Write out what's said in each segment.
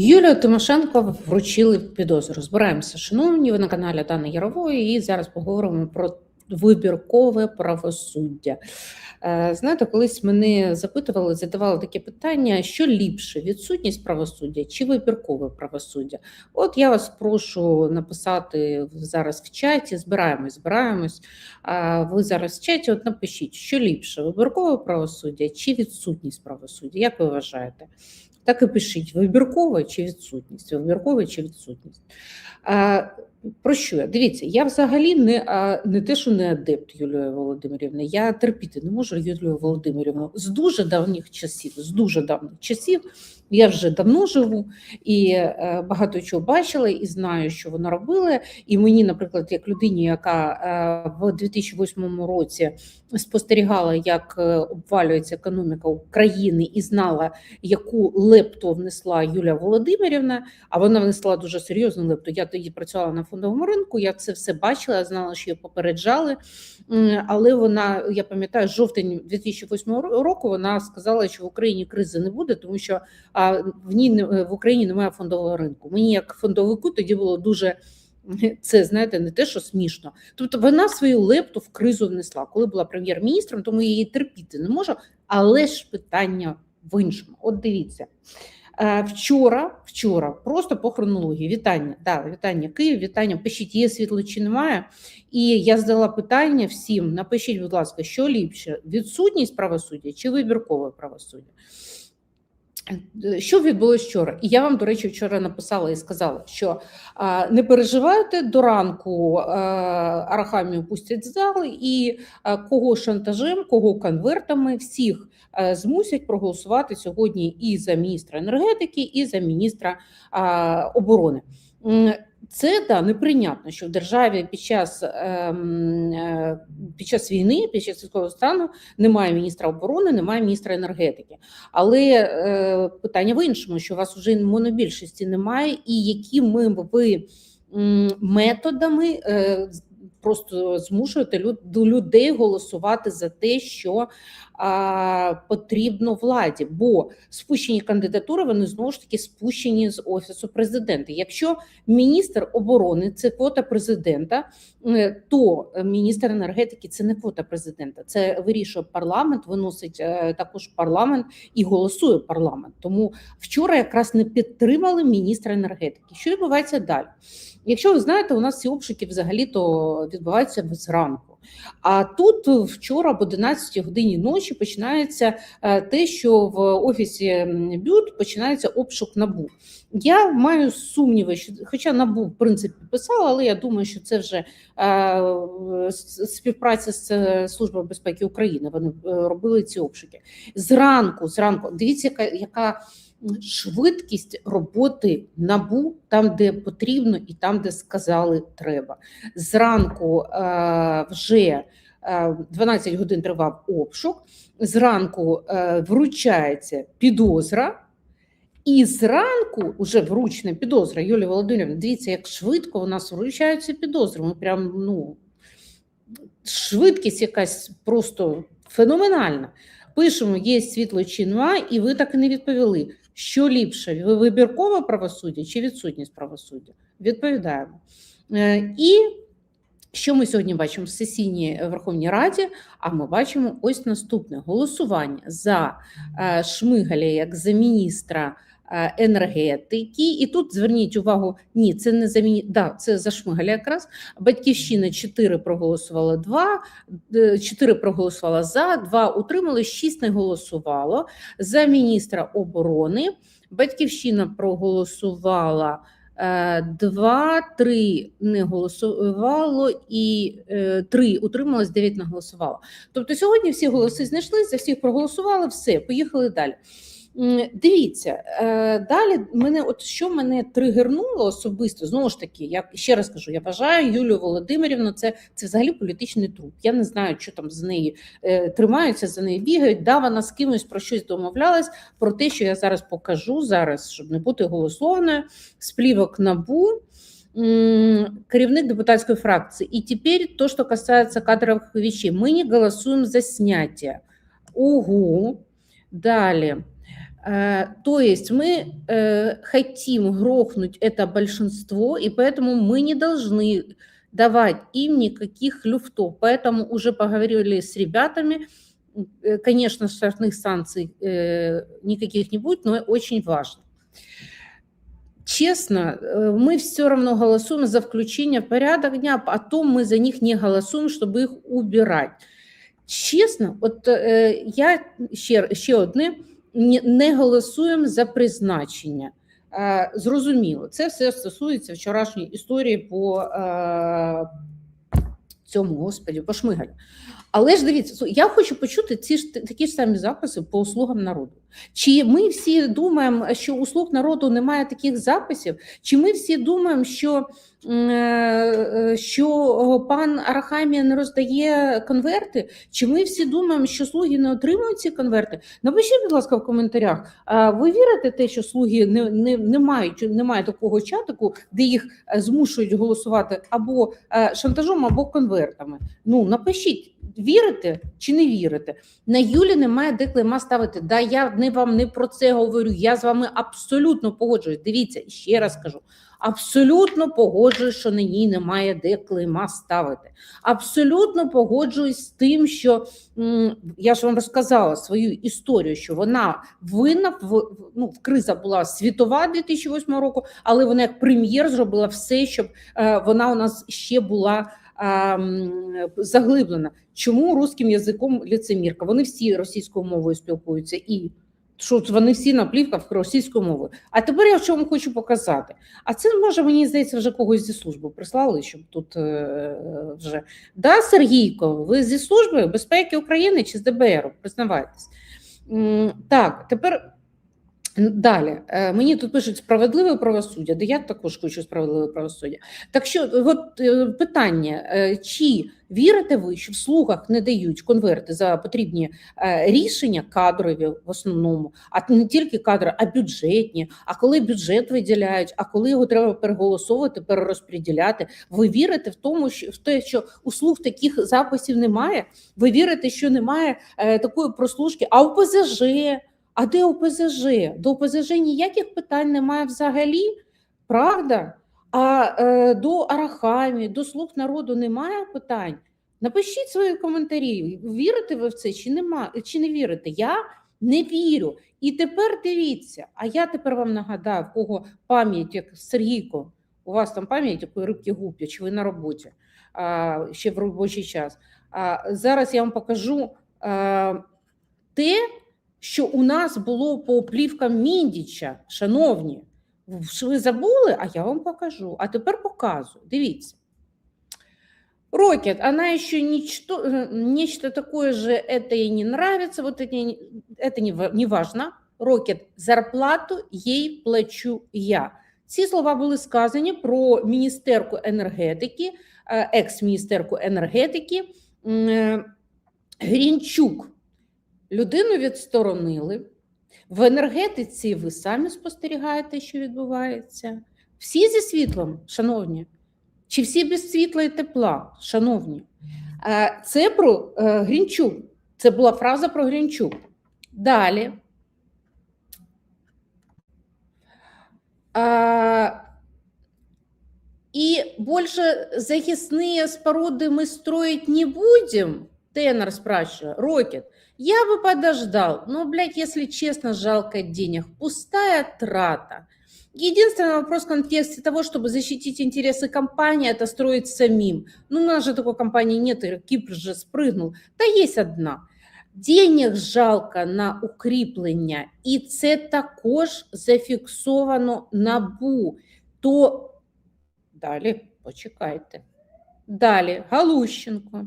Юлію Тимошенко вручили підозру. Збираємося, шановні, ви на каналі Дани Ярової, і зараз поговоримо про вибіркове правосуддя. Е, Знаєте, колись мене запитували, задавали таке питання: що ліпше: відсутність правосуддя чи вибіркове правосуддя? От я вас прошу написати зараз в чаті. Збираємось, збираємось. А ви зараз в чаті от напишіть, що ліпше: вибіркове правосуддя чи відсутність правосуддя? Як ви вважаєте? Так і пишіть: вибіркове чи відсутність, вибіркове чи відсутність. А, про що я? Дивіться, я взагалі не, а, не те, що не адепт Юлії Володимирівни, я терпіти не можу Юлію Володимирівну з дуже давніх часів, з дуже давніх часів. Я вже давно живу і е, багато чого бачила і знаю, що вона робила. І мені, наприклад, як людині, яка е, в 2008 році спостерігала, як е, обвалюється економіка України, і знала, яку лепту внесла Юлія Володимирівна. А вона внесла дуже серйозну лепту. Я тоді працювала на фондовому ринку. Я це все бачила, знала, що її попереджали. Але вона, я пам'ятаю, жовтень 2008 року вона сказала, що в Україні кризи не буде, тому що в ній в Україні немає фондового ринку. Мені як фондовику тоді було дуже це знаєте, не те, що смішно. Тобто вона свою лепту в кризу внесла, коли була прем'єр-міністром, тому її терпіти не можу. Але ж питання в іншому. От дивіться. Е, Вчора, вчора, просто по хронології. Вітання, да, вітання Київ, вітання. Пишіть, є світло чи немає. І я задала питання всім. Напишіть, будь ласка, що ліпше: відсутність правосуддя чи вибіркове правосуддя? Е, Що відбулося вчора? І я вам, до речі, вчора написала і сказала, що а, не переживайте до ранку а, Арахамію пустять з зали, і а, кого шантажем, кого конвертами, всіх змусять проголосувати сьогодні і за міністра енергетики, і за міністра оборони. Це да неприйнятно, що в державі під час ем, е, під час війни, під час військового стану немає міністра оборони, немає міністра енергетики. Але е, питання в іншому, що у вас вже монобільшості немає, і якими ви методами е, просто змушуєте людей голосувати за те, що а, потрібно владі, бо спущені кандидатури вони знову ж таки спущені з офісу президента. Якщо міністр оборони це квота президента, е, то міністр енергетики це не квота президента. Це вирішує парламент, виносить е, також парламент і голосує парламент. Тому вчора якраз не підтримали міністра енергетики. Що відбувається далі? Якщо ви знаєте, у нас ці обшуки взагалі то відбуваються зранку. А тут вчора об 11 годині ночі починається е, те, що в офісі м, БЮД починається обшук набу. Я маю сумніви, що хоча набу в принципі писала, але я думаю, що це вже е, співпраця з е, Службою безпеки України. Вони е, робили ці обшуки зранку. Зранку дивіться, яка яка швидкість роботи набу там, де потрібно, і там, де сказали треба. Зранку е, вже е, 12 годин тривав обшук. Зранку е, вручається підозра. І зранку вже вручна підозра Юлія Володимирівна, дивіться, як швидко у нас вручаються підозри. Ми прям ну швидкість якась просто феноменальна. Пишемо, є світло чи нема, і ви так і не відповіли. Що ліпше, вибіркове правосуддя чи відсутність правосуддя? Відповідаємо. Е, І що ми сьогодні бачимо в сесійній Верховній Раді? А ми бачимо ось наступне голосування за е, Шмигаля як за міністра е, енергетики. І тут зверніть увагу, ні, це не за міні... да, це за Шмигаля якраз. Батьківщина 4 проголосувала 2, 4 проголосувала за, 2 утримали, 6 не голосувало. За міністра оборони Батьківщина проголосувала е, 2, 3 не голосувало і 3 утрималось, 9 не голосувало. Тобто сьогодні всі голоси знайшли, за всіх проголосували, все, поїхали далі. Дивіться, е, далі мене, от що мене тригернуло особисто, знову ж таки, я ще раз кажу, я вважаю Юлію Володимирівну, це, це взагалі політичний труп. Я не знаю, що там з неї е, тримаються, за нею бігають. Да, вона з кимось про щось домовлялась, про те, що я зараз покажу, зараз, щоб не бути голословною, сплівок набу. Керівник депутатської фракції. І тепер то, що касається кадрових вещей. Ми не голосуємо за снятие. Угу. Далі. Э, То есть мы э, хотим грохнуть это большинство, и поэтому мы не должны давать им никаких люфтов. Поэтому уже поговорили с ребятами, Э, Конечно, штрафных санкций никаких не будет, но очень важно. Честно, мы все равно голосуем за включение в порядок дня, а потом мы за них не голосуем, чтобы их убирать. Чесно, от е, я ще, ще одне не, голосуємо за призначення. Е, зрозуміло, це все стосується вчорашньої історії по е, цьому господі, по Шмигалю. Але ж дивіться, я хочу почути ці ж такі ж самі записи по услугам народу. Чи ми всі думаємо, що у слуг народу немає таких записів? Чи ми всі думаємо, що, е, що пан Арахамія не роздає конверти? Чи ми всі думаємо, що слуги не отримують ці конверти? Напишіть, будь ласка, в коментарях. Ви вірите те, що слуги не, не, не мають немає такого чатику, де їх е, змушують голосувати або е, шантажом, або конвертами? Ну напишіть, вірите чи не вірите? На Юлі немає де клейма ставити. Да, я не вам не про це говорю. Я з вами абсолютно погоджуюсь. Дивіться, ще раз кажу. Абсолютно погоджуюсь, що на ній немає де клейма ставити. Абсолютно погоджуюсь з тим, що я ж вам розказала свою історію, що вона винна в ну, криза була світова 2008 року, але вона як прем'єр зробила все, щоб е, вона у нас ще була заглиблена. Чому русським язиком ліцемірка? Вони всі російською мовою спілкуються і. Що вони всі на плівках російською мовою. А тепер я в чому хочу показати. А це може мені здається, вже когось зі служби прислали, щоб тут е, вже да, Сергійко, ви зі служби безпеки України чи з ДБР? Признавайтесь. Так, тепер далі. Е, Мені тут пишуть справедливе правосуддя, де я також хочу справедливе правосуддя. Так що, от е, питання: е, чи вірите ви, що в слугах не дають конверти за потрібні рішення кадрові в основному, а не тільки кадри, а бюджетні. А коли бюджет виділяють, а коли його треба переголосовувати, перерозподіляти, ви вірите в тому, що в те, що у слуг таких записів немає? Ви вірите, що немає такої прослушки? А у ПЗЖ? А де ОПЗЖ? До ОПЗЖ ніяких питань немає взагалі, правда? А е, до Арахамі, до слуг народу немає питань. Напишіть свої коментарі. Вірите ви в це чи нема, чи не вірите? Я не вірю. І тепер дивіться. А я тепер вам нагадаю, в кого пам'ять, як Сергійко, у вас там пам'ять якої рибки гуп'я, чи ви на роботі а, ще в робочий час. А, зараз я вам покажу а, те, що у нас було по плівкам Міндіча, шановні. Ви забули, а я вам покажу. А тепер показую. Дивіться. Рокет, она еще ничто, э, нечто такое же, это ей не нравится, вот это, не- это не, ва- не важно. Рокет, зарплату їй плачу я. Ці слова були сказані про міністерку енергетики, е, екс-міністерку енергетики м, е, Грінчук. Людину відсторонили. В енергетиці ви самі спостерігаєте, що відбувається. Всі зі світлом, шановні, чи всі без світла і тепла, шановні. Е, Це про е, Грінчук. Це була фраза про Грінчук. Далі. А, И больше захисные споруды мы строить не будем, Тенор спрашивает, Рокет. Я бы подождал, но, блядь, если честно, жалко денег. Пустая трата. Единственный вопрос в контексте того, чтобы защитить интересы компании, это строить самим. Ну, у нас же такой компании нет, и Кипр же спрыгнул. Да есть одна. Денег жалко на укріплення, і це також зафіксовано НАБУ. То далі почекайте. Далі Галущенко.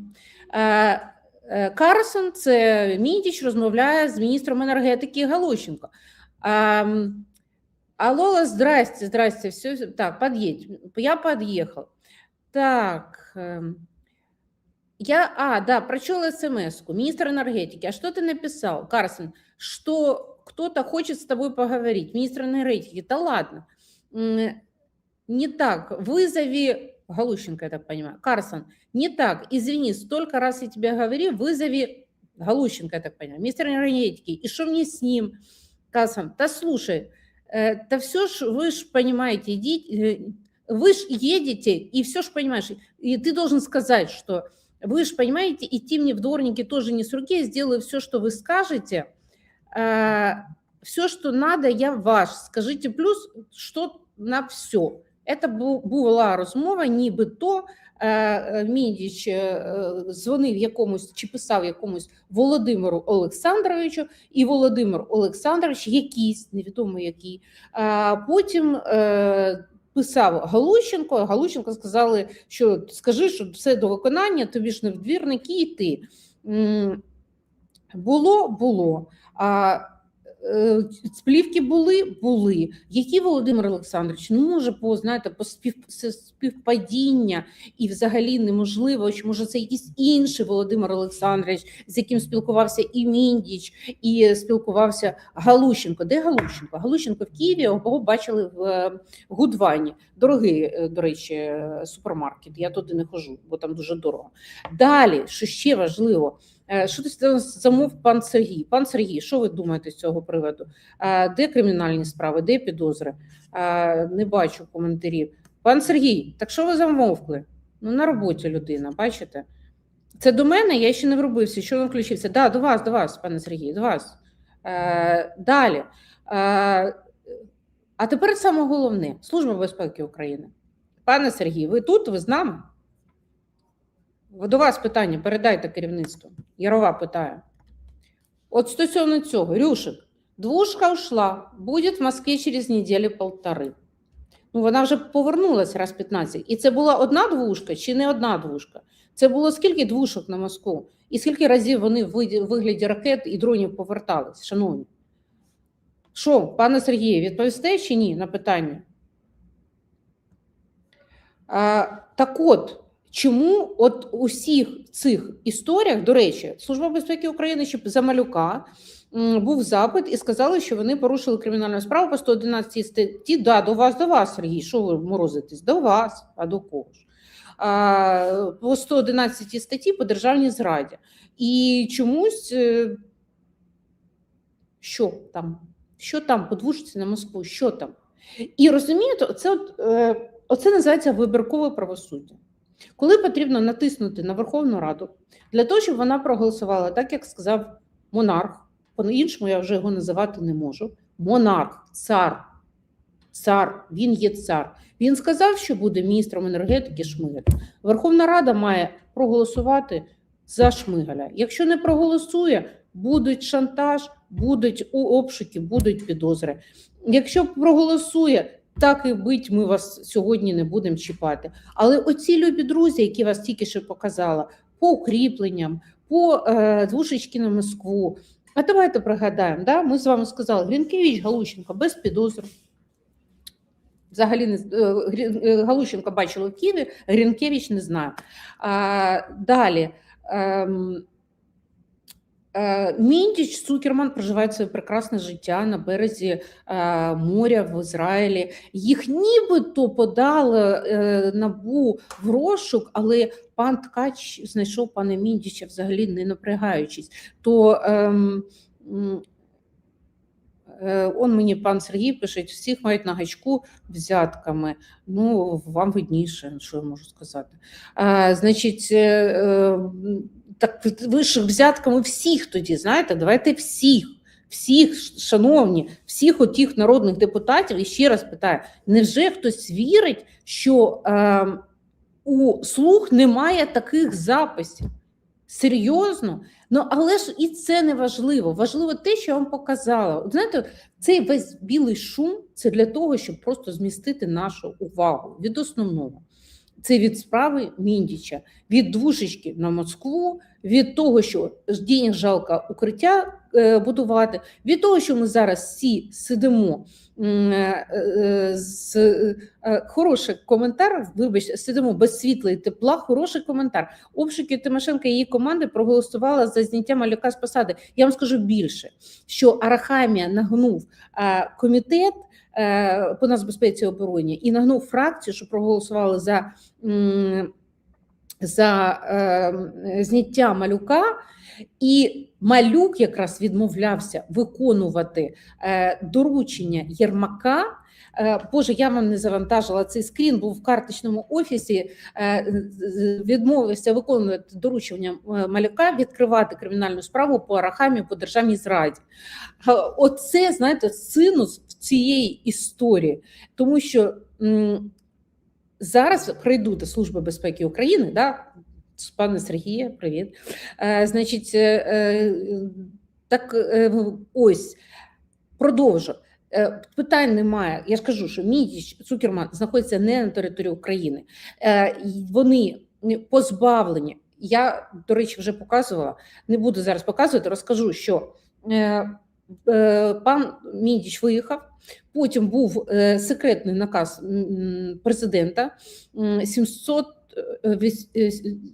Е, е, Карсон, це Міндіч, розмовляє з міністром енергетики Галущенко. Ем, Алло, здрасте, здрасте, все, так, подъедь. Я подъехал. Так, эм, я, а, да, прочел смс-ку. Министр энергетики, а что ты написал, Карсон? Что кто-то хочет с тобой поговорить. Министр энергетики, да ладно. М, Не так, вызови, Галущенко, я так понимаю, Карсон, не так, извини, столько раз я тебе говорил, вызови Галущенко, я так понимаю, министр энергетики, и что мне с ним? Касом, да слушай, э, да все ж вы ж понимаете, идите, э, вы ж едете и все ж понимаешь, и ты должен сказать, что вы же понимаете, идти мне в дворники тоже не с руки, я сделаю все, что вы скажете, все, что надо, я ваш. Скажите плюс, що на все. Це була розмова, нібито е, Міндіч е, дзвонив якомусь чи писав якомусь Володимиру Олександровичу, і Володимир Олександрович, якийсь, невідомо який, потім е, писав Галущенко, Галущенко сказали, що скажи, що все до виконання, тобі ж не в двірники йти. Було, було. Сплівки були, були. Які Володимир Олександрович? Ну, може, по знаєте, по спів, співпадіння і взагалі неможливо, що може це якийсь інший Володимир Олександрович, з яким спілкувався і Міндіч, і спілкувався Галущенко. Де Галущенко? Галущенко в Києві його бачили в е, Гудвані. Дорогий, е, до речі, е, супермаркет. Я туди не хожу, бо там дуже дорого. Далі, що ще важливо, е, що ти замов пан Сергій? Пан Сергій, що ви думаєте з цього приводу? Е, Де кримінальні справи, де підозри? Е, Не бачу коментарів. Пан Сергій, так що ви замовкли? Ну, на роботі людина, бачите? Це до мене, я ще не вробився. Що він включився? Да, до вас, до вас, пане Сергій, до вас. Е, Далі. Е, а тепер саме головне Служба безпеки України. Пане Сергій, ви тут, ви з нами? До вас питання, передайте керівництву. Ярова питає. От стосовно цього, Рюшик, двушка ушла, буде в Москві через неділю полтори. Ну, вона вже повернулася раз 15. І це була одна двушка чи не одна двушка? Це було скільки двушок на Москву? І скільки разів вони в вигляді ракет і дронів повертались, шановні? Що, пане Сергію, відповісте чи ні на питання? А, так от, чому от у всіх цих історіях, до речі, Служба безпеки України ще за малюка був запит і сказали, що вони порушили кримінальну справу по 111 статті. Да, до вас, до вас, Сергій, що ви морозитесь? До вас, а до кого ж? А, по 111 статті по державній зраді. І чомусь, е, що там? Що там по двушці на Москву? Що там? І розумієте, оце, е, оце називається вибіркове правосуддя. Коли потрібно натиснути на Верховну Раду для того, щоб вона проголосувала, так як сказав монарх, по-іншому я вже його називати не можу. Монарх, цар, цар, він є цар. Він сказав, що буде міністром енергетики Шмигаль. Верховна Рада має проголосувати за Шмигаля. Якщо не проголосує, будуть шантаж, будуть обшуки, будуть підозри. Якщо проголосує, так і бить, ми вас сьогодні не будемо чіпати. Але оці любі друзі, які вас тільки що показала, по укріпленням, по е, двушечки на Москву. А давайте пригадаємо, да? ми з вами сказали, Грінкевич Галущенко без підозр. Взагалі не е, е, Галущенко бачили в Києві, Грінкевич не знаю. А, далі. Ем, Міндіч Цукерман проживають своє прекрасне життя на березі е, моря в Ізраїлі. Їх нібито подали е, набу в розшук, але пан Ткач знайшов пана Міндіча взагалі не напрягаючись. То ем, е, он мені пан Сергій пише, всіх мають на гачку взятками. Ну, вам видніше, що я можу сказати. Е, значить, е, е, так ви ж взятками всіх тоді, знаєте, давайте всіх, всіх, шановні, всіх отих народних депутатів, і ще раз питаю, невже хтось вірить, що е, у слух немає таких записів? Серйозно? Ну, але ж і це не важливо. Важливо те, що я вам показала. Знаєте, цей весь білий шум це для того, щоб просто змістити нашу увагу від основного. Це від справи Міндіча, від двушечки на Москву, від того, що денег жалко укриття е, будувати, від того, що ми зараз всі сидимо е, е, з хороший коментар. Вибачте, сидимо без світла і тепла. Хороший коментар. Обшуки Тимошенка і її команди проголосувала за зняття малюка з посади. Я вам скажу більше, що Арахамія нагнув комітет. Е, По нацбезпеці і обороні і нагнув фракцію, що проголосували за за е, зняття малюка, і малюк якраз відмовлявся виконувати е, доручення Єрмака. Е, Боже, я вам не завантажила цей скрін, був в карточному офісі. е, Відмовився виконувати доручення е, малюка, відкривати кримінальну справу по Арахамі по державній зраді. Оце, знаєте, синус цієї історії, тому що зараз прийдуть Служби безпеки України, да, пане Сергіє, привіт. Значить, так ось продовжу. Е, Питань немає. Я ж кажу, що Мідіч Цукерман знаходиться не на території України. Е, Вони позбавлені. Я, до речі, вже показувала. Не буду зараз показувати. Розкажу, що е, пан Мідіч виїхав. Потім був секретний наказ президента м, 700 е, віс- е,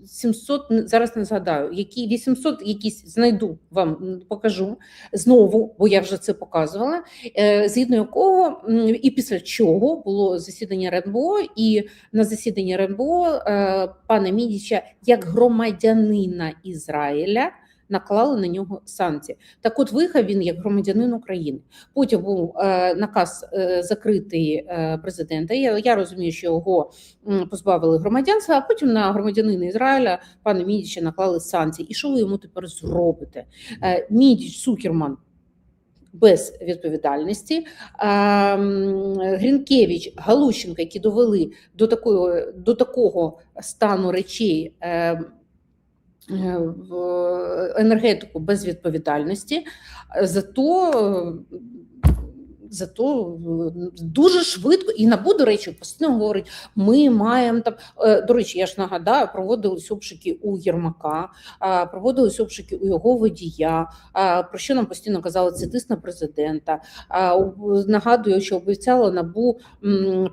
700, зараз не згадаю, які 800 якісь знайду вам покажу знову, бо я вже це показувала. е, Згідно якого і після чого було засідання РНБО, і на засіданні РНБО е, пана Мідіча як громадянина Ізраїля наклали на нього санкції. Так, от виїхав він як громадянин України. Потім був е, наказ е, закритий е, президента. Я, я розумію, що його позбавили громадянства, а потім на громадянина Ізраїля пана Мідіча наклали санкції. І що ви йому тепер зробите? Мідіч Цукерман. Без відповідальності Грінкевич, Галущенко, які довели до такого, до такого стану речей енергетику без відповідальності, зато, е, зато е, дуже швидко і НАБУ, до речі, постійно говорить: ми маємо там. е, До речі, я ж нагадаю, проводились обшуки у Єрмака, проводились обшуки у його водія. Про що нам постійно казали, це тиск на президента. Нагадую, що обіцяла набу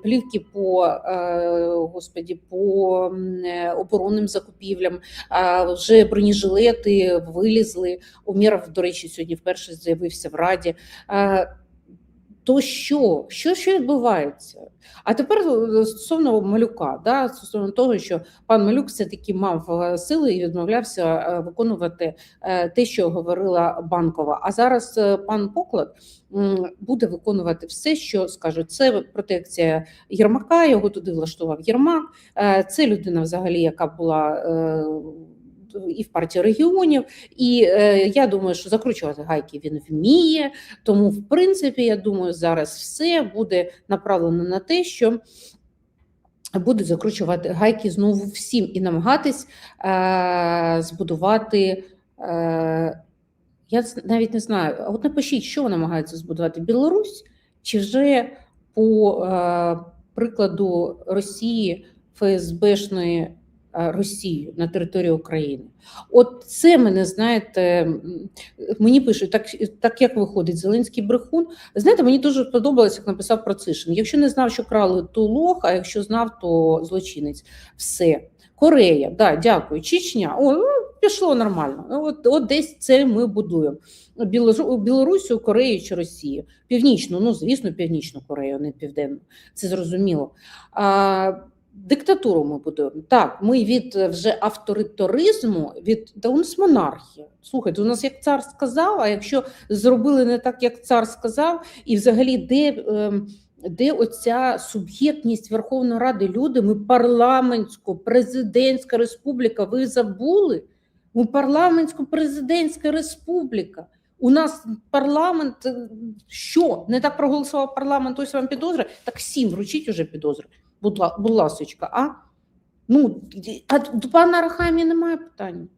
плівки по е, господі по е, оборонним закупівлям. Вже бронежилети вилізли. Уміров, до речі, сьогодні вперше з'явився в Раді. То що? Що ще відбувається? А тепер е, стосовно малюка, да, стосовно того, що пан Малюк все-таки мав е, сили і відмовлявся е, виконувати те, що говорила банкова. А зараз пан Поклад буде виконувати все, що скажуть. Це протекція Єрмака. Його туди влаштував Єрмак. Це людина, взагалі, яка була. І в партії регіонів, і е, я думаю, що закручувати гайки він вміє. Тому, в принципі, я думаю, зараз все буде направлено на те, що буде закручувати гайки знову всім і намагатись е, збудувати. Е, я навіть не знаю. От напишіть, що намагаються збудувати Білорусь, чи вже по е, прикладу Росії ФСБшної е, Росії на території України. От це мене знаєте, мені пишуть, так, так як виходить Зеленський брехун. Знаєте, мені дуже сподобалось, як написав Процишин. Якщо не знав, що крали, то лох, а якщо знав, то злочинець. Все. Корея, да, дякую. Чечня, о, ну, пішло нормально. От, от десь це ми будуємо. Білору- Білорусію, Корею чи Росію. Північну, ну звісно, північну Корею, не південну. Це зрозуміло. А, диктатуру ми будуємо. Так, ми від е, вже авторитаризму, від та у нас монархія. Слухайте, у нас як цар сказав, а якщо зробили не так, як цар сказав, і взагалі де. ем, де оця суб'єктність Верховної Ради люди? Ми парламентсько-президентська республіка. Ви забули? Ми парламентсько-президентська республіка. У нас парламент е, що? Не так проголосував парламент, ось вам підозри. Так всім вручіть уже підозри. Будь, ла- будь ласочка, а? Ну, а до пана Арахамі немає питань.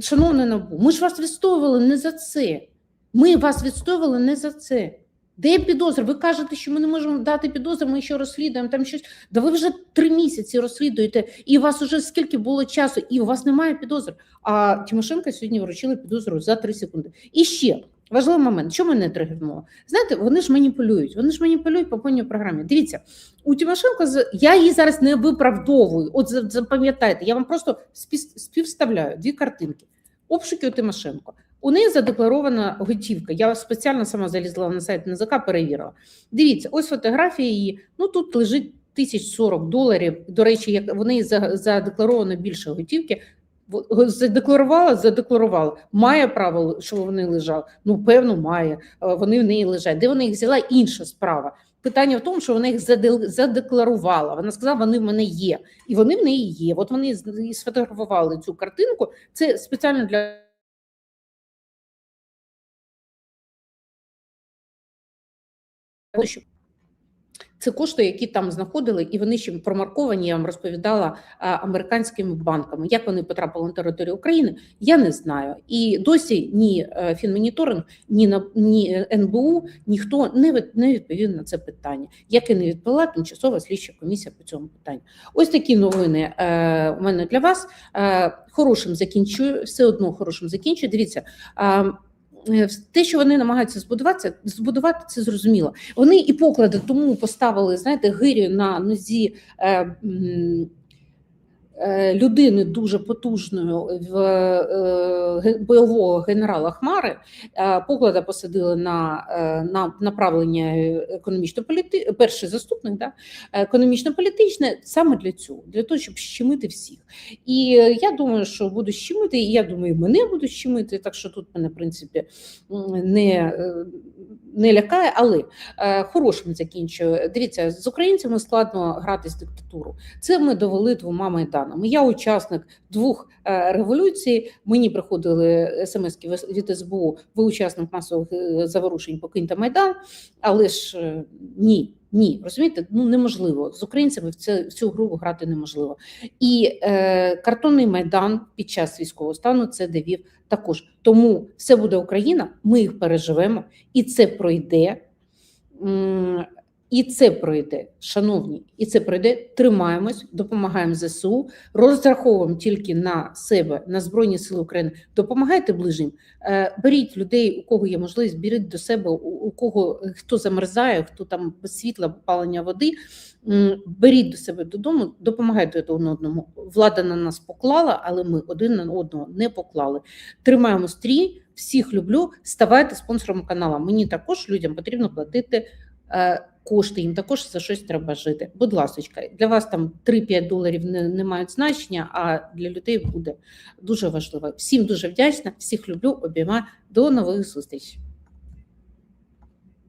Шановний НАБУ, ми ж вас відстоювали не за це. Ми вас відстоювали не за це. Де підозри? Ви кажете, що ми не можемо дати підозри, ми ще розслідуємо там щось. Да ви вже три місяці розслідуєте, і у вас вже скільки було часу, і у вас немає підозр. А Тимошенко сьогодні вручили підозру за три секунди. І ще важливий момент, що мене тригернуло. Знаєте, вони ж маніпулюють. Вони ж маніпулюють по повній програмі. Дивіться, у Тимошенко я її зараз не виправдовую. От запам'ятайте, я вам просто спів- співставляю дві картинки. Обшуки у Тимошенко. У неї задекларована готівка. Я спеціально сама залізла на сайт НЗК, перевірила. Дивіться, ось фотографія її. Ну тут лежить тисяч 40 доларів. До речі, як вони задекларовано більше готівки. Задекларувала, задекларувала. Має право, що вони лежали? Ну, певно, має. Е, Вони в неї лежать. Де вона їх взяла? Інша справа. Питання в тому, що вона їх заде- задекларувала. Вона сказала, вони в мене є, і вони в неї є. От вони і сфотографували цю картинку. Це спеціально для щоб це кошти, які там знаходили, і вони ще промарковані. Я вам розповідала американськими банками. Як вони потрапили на територію України, я не знаю. І досі ні е, фінмоніторинг, ні на ні НБУ, ніхто не не відповів на це питання, як і не відповіла тимчасова слідча комісія по цьому питанню. Ось такі новини е, у мене для вас. Е, хорошим закінчую, все одно хорошим закінчую. Дивіться. Е, те, що вони намагаються збудувати, збудувати це зрозуміло. Вони і поклади тому поставили, знаєте, гирю на нозі е, людини дуже потужної в е, бойового генерала Хмари. Е, Поклада посадили на, е, на направлення економічно політи перший заступник, да, економічно-політичне саме для цього, для того, щоб щемити всіх. І е, я думаю, що буду щемити, і я думаю, мене будуть щемити, так що тут мене, в принципі, не, е, не лякає, але е, хорошим закінчую. Дивіться, з українцями складно грати з диктатуру. Це ми довели двома майданами. Я учасник двох е, революцій. Мені приходили смски від СБУ. Ви учасник масових е, заворушень, покиньте майдан. Але ж е, ні. Ні, розумієте, ну неможливо з українцями в це в цю гру грати неможливо. І е, картонний майдан під час військового стану це довів також. Тому все буде Україна, ми їх переживемо, і це пройде. І це пройде, шановні, і це пройде. Тримаємось, допомагаємо ЗСУ, розраховуємо тільки на себе, на Збройні Сили України. Допомагайте ближнім, Е, беріть людей, у кого є можливість, беріть до себе, у, кого хто замерзає, хто там без світла, опалення води. Беріть до себе додому, допомагайте один одному. Влада на нас поклала, але ми один на одного не поклали. Тримаємо стрій, всіх люблю. Ставайте спонсором каналу. Мені також людям потрібно платити е, кошти. Їм також за щось треба жити. Будь ласка, для вас там 3-5 доларів не, не мають значення, а для людей буде дуже важливо. Всім дуже вдячна, всіх люблю, обіймаю. До нових зустрічей.